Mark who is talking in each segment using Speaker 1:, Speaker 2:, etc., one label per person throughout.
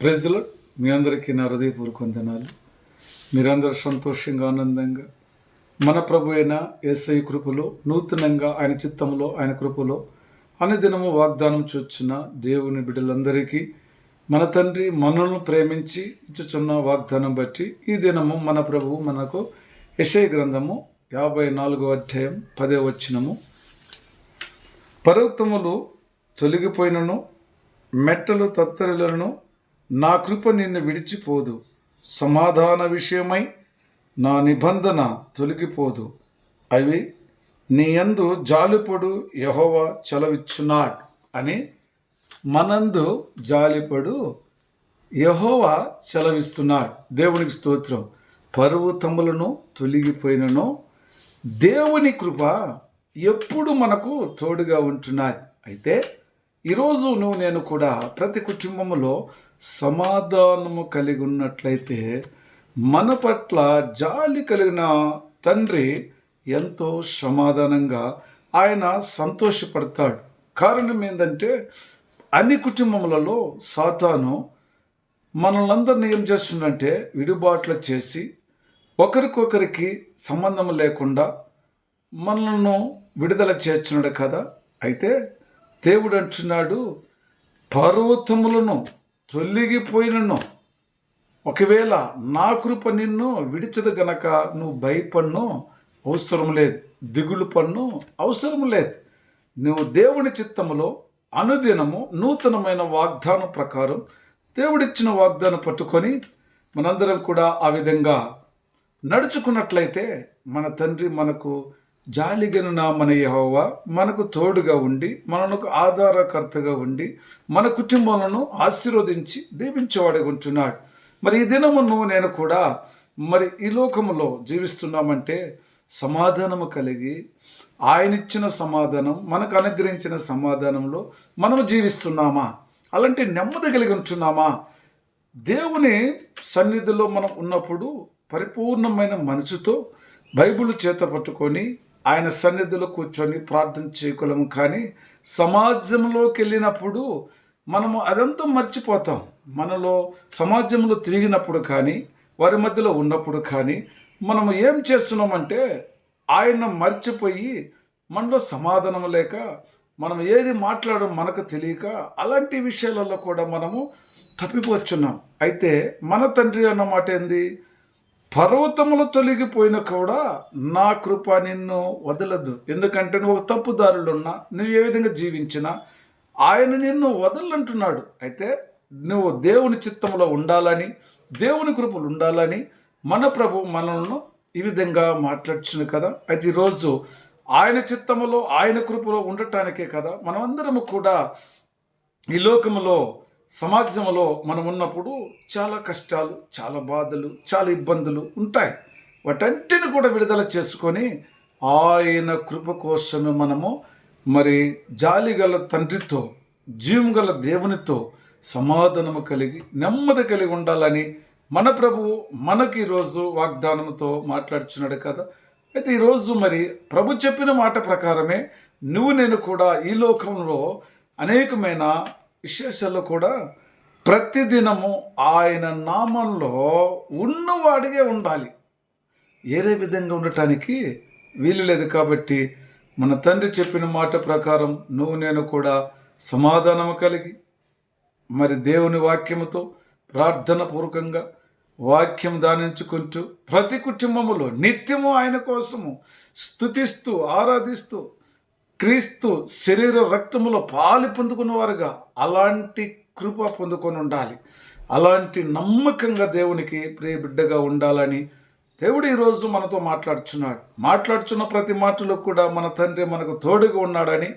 Speaker 1: ప్రజలు మీ అందరికీ నా హృదయపూర్వక వందనాలు. మీరందరూ సంతోషంగా ఆనందంగా మన ప్రభు అయిన ఏసై కృపలో నూతనంగా ఆయన చిత్తంలో ఆయన కృపలో అనుదినము వాగ్దానం చూచున్న దేవుని బిడ్డలందరికీ మన తండ్రి మనల్ని ప్రేమించి ఇచ్చుచున్న వాగ్దానం బట్టి ఈ దినము మన ప్రభు మనకు యశయ గ్రంథము యాభై నాలుగో అధ్యాయం పదే వచ్చినము పర్వతములు తొలగిపోయినను మెట్టలు తత్తరులను నా కృప నిన్ను విడిచిపోదు. సమాధాన విషయమై నా నిబంధన తొలగిపోదు. అవి నీ యందు జాలిపడు యహోవా చలవిచ్చున్నాడు అని మనందు జాలిపడు యహోవా చలవిస్తున్నాడు. దేవునికి స్తోత్రం. పర్వతములను తొలగిపోయినను దేవుని కృప ఎప్పుడు మనకు తోడుగా ఉంటున్నది. అయితే ఈరోజు నువ్వు నేను కూడా ప్రతి కుటుంబంలో సమాధానము కలిగి ఉన్నట్లయితే మన పట్ల జాలి కలిగిన తండ్రి ఎంతో సమాధానంగా ఆయన సంతోషపడతాడు. కారణం ఏంటంటే అన్ని కుటుంబములలో సాతాను మనల్ని ఏం చేస్తుందంటే విడుబాట్లు చేసి ఒకరికొకరికి సంబంధం లేకుండా మనల్ని విడుదల చేస్తున్నాడు కదా. అయితే దేవుడు అంటున్నాడు పర్వతములను తొలగిపోయినను. ఒకవేళ నా కృప నిన్ను విడిచదు గనక నువ్వు భయపడ్ను అవసరం లేదు. దిగులు పన్ను అవసరం లేదు. నువ్వు దేవుని చిత్తములో అనుదినము నూతనమైన వాగ్దానం ప్రకారం దేవుడిచ్చిన వాగ్దానం పట్టుకొని మనందరం కూడా ఆ విధంగా నడుచుకున్నట్లయితే మన తండ్రి మనకు జాలిగనున మన యహోవా మనకు తోడుగా ఉండి మనకు ఆధారకర్తగా ఉండి మన కుటుంబాలను ఆశీర్వదించి దీవించేవాడిగా ఉంటున్నాడు. మరి ఈ దినమును నేను కూడా మరి ఈ లోకములో జీవిస్తున్నామంటే సమాధానము కలిగి ఆయన ఇచ్చిన సమాధానం మనకు అనుగ్రహించిన సమాధానంలో మనము జీవిస్తున్నామా? అలాంటి నెమ్మది కలిగి ఉంటున్నామా? దేవుని సన్నిధిలో మనం ఉన్నప్పుడు పరిపూర్ణమైన మనసుతో బైబిల్ చేత పట్టుకొని ఆయన సన్నిధిలో కూర్చొని ప్రార్థన చేయగలము కానీ సమాజంలోకి వెళ్ళినప్పుడు మనము అదంతా మర్చిపోతాం. మనలో సమాజంలో తిరిగినప్పుడు కానీ వారి మధ్యలో ఉన్నప్పుడు కానీ మనము ఏం చేస్తున్నామంటే ఆయన మర్చిపోయి మనలో సమాధానం లేక మనం ఏది మాట్లాడడం మనకు తెలియక అలాంటి విషయాలలో కూడా మనము తప్పిపోచున్నాం. అయితే మన తండ్రి అన్నమాట ఏంది? పర్వతములు తొలగిపోయిన కూడా నా కృప నిన్ను వదలదు. ఎందుకంటే నువ్వు తప్పుదారులున్నా నువ్వు ఏ విధంగా జీవించినా ఆయన నిన్ను వదలంటున్నాడు. అయితే నువ్వు దేవుని చిత్తంలో ఉండాలని దేవుని కృపలు ఉండాలని మన ప్రభు మనల్ని ఈ విధంగా మాట్లాడుచును కదా. అయితే ఈరోజు ఆయన చిత్తములో ఆయన కృపలో ఉండటానికే కదా మనమందరము కూడా ఈ లోకములో సమాజంలో మనం ఉన్నప్పుడు చాలా కష్టాలు చాలా బాధలు చాలా ఇబ్బందులు ఉంటాయి. వాటంటిని కూడా విడుదల చేసుకొని ఆయన కృప కోసమే మనము మరి జాలిగల తండ్రితో జీవం గల దేవునితో సమాధానము కలిగి నెమ్మది కలిగి ఉండాలని మన ప్రభువు మనకి ఈరోజు వాగ్దానంతో మాట్లాడుచున్నాడు కదా. అయితే ఈరోజు మరి ప్రభు చెప్పిన మాట ప్రకారమే నువ్వు నేను కూడా ఈ లోకంలో అనేకమైన విశేషాల్లో కూడా ప్రతిదినము ఆయన నామంలో ఉన్నవాడిగే ఉండాలి. ఏరే విధంగా ఉండటానికి వీలు లేదు కాబట్టి మన తండ్రి చెప్పిన మాట ప్రకారం నువ్వు నేను కూడా సమాధానము కలిగి మరి దేవుని వాక్యముతో ప్రార్థన పూర్వకంగా వాక్యం దానించుకుంటూ ప్రతి కుటుంబములో నిత్యము ఆయన కోసము స్థుతిస్తూ ఆరాధిస్తూ క్రీస్తు శరీర రక్తములో పాలు పొందుకున్నవారుగా అలాంటి కృప పొందుకొని ఉండాలి. అలాంటి నమ్మకంగా దేవునికి ప్రియ బిడ్డగా ఉండాలని దేవుడు ఈరోజు మనతో మాట్లాడుచున్నాడు. మాట్లాడుచున్న ప్రతి మాటలో కూడా మన తండ్రి మనకు తోడుగా ఉన్నాడని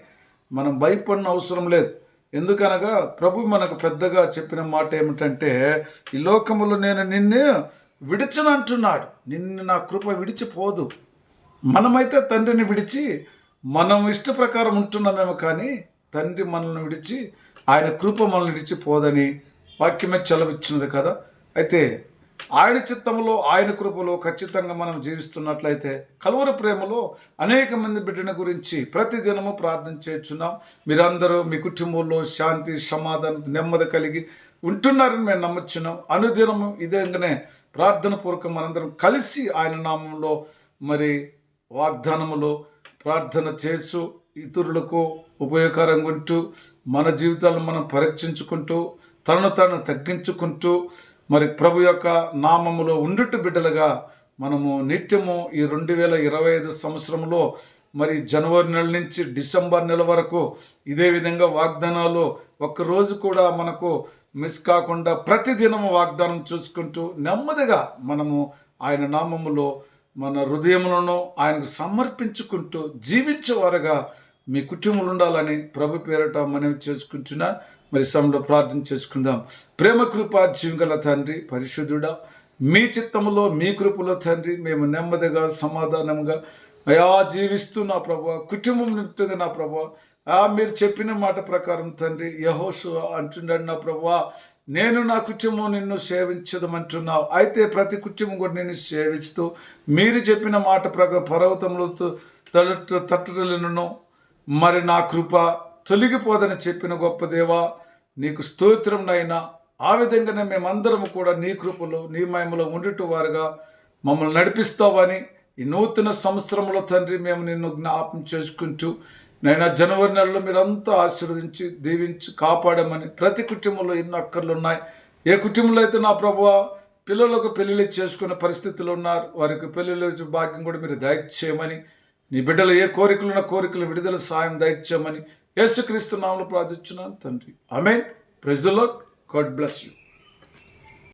Speaker 1: మనం భయపడిన అవసరం లేదు. ఎందుకనగా ప్రభు మనకు పెద్దగా చెప్పిన మాట ఏమిటంటే ఈ లోకములో నేను నిన్ను విడిచనంటున్నాడు. నిన్ను నా కృప విడిచిపోదు. మనమైతే తండ్రిని విడిచి మనం ఇష్ట ప్రకారం ఉంటున్నామేమో కానీ తండ్రి మనల్ని విడిచి ఆయన కృప మనల్ని విడిచిపోదని వాక్యమే చెలవిచ్చినది కదా. అయితే ఆయన చిత్తంలో ఆయన కృపలో ఖచ్చితంగా మనం జీవిస్తున్నట్లయితే కలువర ప్రేమలో అనేక మంది బిడ్డల గురించి ప్రతిదినము ప్రార్థన చేస్తున్నాం. మీరందరూ మీ కుటుంబంలో శాంతి సమాధానం నెమ్మది కలిగి ఉంటున్నారని మేము నమ్మొచ్చున్నాం అనుదినము ఇదేగానే ప్రార్థన పూర్వకం మనందరం కలిసి ఆయన నామంలో మరి వాగ్దానములో ప్రార్థన చేస్తూ ఇతరులకు ఉపయోగకరంగా ఉంటూ మన జీవితాలను మనం పరీక్షించుకుంటూ తనను తను తగ్గించుకుంటూ మరి ప్రభు యొక్క నామములో ఉండుట బిడ్డలుగా మనము నిత్యము ఈ రెండు వేల ఇరవై ఐదు సంవత్సరంలో మరి జనవరి నెల నుంచి డిసెంబర్ నెల వరకు ఇదే విధంగా వాగ్దానాలు ఒక్కరోజు కూడా మనకు మిస్ కాకుండా ప్రతిదినము వాగ్దానం చూసుకుంటూ నెమ్మదిగా మనము ఆయన నామములో మన హృదయములను ఆయనకు సమర్పించుకుంటూ జీవించేవారుగా మీ కుటుంబంలో ఉండాలని ప్రభు పేరట మనవి చేసుకుంటున్నా. మరి సమయంలో ప్రార్థన చేసుకుందాం. ప్రేమ కృప జీవగల తండ్రి పరిశుద్ధుడా మీ చిత్తములో మీ కృపలో తండ్రి మేము నెమ్మదిగా సమాధానంగా అయా జీవిస్తూ నా ప్రభా కుటుంబం నిమిత్తంగా నా ప్రభా మీరు చెప్పిన మాట ప్రకారం తండ్రి యహోసు అంటున్నాడు నా ప్రభా నేను నా కుటుంబం నిన్ను సేవించదమంటున్నావు. అయితే ప్రతి కుటుంబం కూడా నిన్ను సేవిస్తూ మీరు చెప్పిన మాట ప్రకారం పర్వతంలో తలట్టు తట్టలను మరి నా కృప తొలగిపోదని చెప్పిన గొప్ప దేవా నీకు స్తోత్రం నైనా ఆ విధంగానే మేమందరం కూడా నీ కృపలో నీ మయములో ఉండుట వారుగా మమ్మల్ని నడిపిస్తావని ఈ నూతన సంవత్సరంలో తండ్రి మేము నిన్ను జ్ఞాపం చేసుకుంటూ నైనా జనవరి నెలలో మీరంతా ఆశీర్వదించి దీవించి కాపాడమని ప్రతి కుటుంబంలో ఎన్నో అక్కర్లు ఉన్నాయి. ఏ కుటుంబంలో అయితే నా ప్రభు పిల్లలకు పెళ్ళిళ్ళు చేసుకునే పరిస్థితులు ఉన్నారు వారికి పెళ్ళిళ్ళు భాగ్యం కూడా మీరు దయచేయమని నీ బిడ్డలు ఏ కోరికలు ఉన్న కోరికలు విడుదల సాయం దయచేయమని యేసుక్రీస్తు నామలు ప్రార్థించున్నాను తండ్రి. ఆమె ప్రెజలో గాడ్ బ్లెస్ యూ.